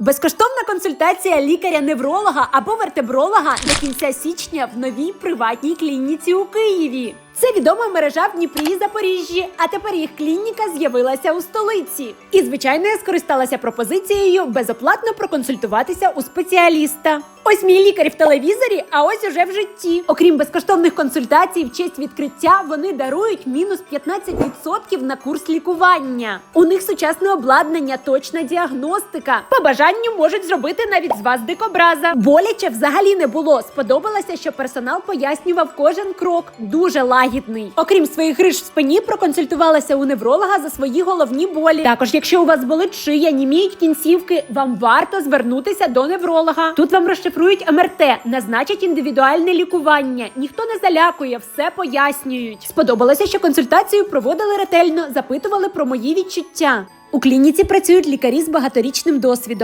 Безкоштовна консультація лікаря-невролога або вертебролога до кінця січня в новій приватній клініці у Києві. Це відома мережа в Дніпрі і Запоріжжі, а тепер їх клініка з'явилася у столиці. І, звичайно, я скористалася пропозицією безоплатно проконсультуватися у спеціаліста. Ось мій лікар в телевізорі, а ось уже в житті. Окрім безкоштовних консультацій, в честь відкриття вони дарують мінус 15% на курс лікування. У них сучасне обладнання, точна діагностика. По бажанню можуть зробити навіть з вас дикобраза. Боляче взагалі не було. Сподобалося, що персонал пояснював кожен крок. Дуже лагідний. Окрім своїх гриж в спині, проконсультувалася у невролога за свої головні болі. Також, якщо у вас болить шия, німіють кінцівки, вам варто звернутися до невролога. Тут вам розшифрують МРТ, назначать індивідуальне лікування. Ніхто не залякує, все пояснюють. Сподобалося, що консультацію проводили ретельно, запитували про мої відчуття. У клініці працюють лікарі з багаторічним досвідом.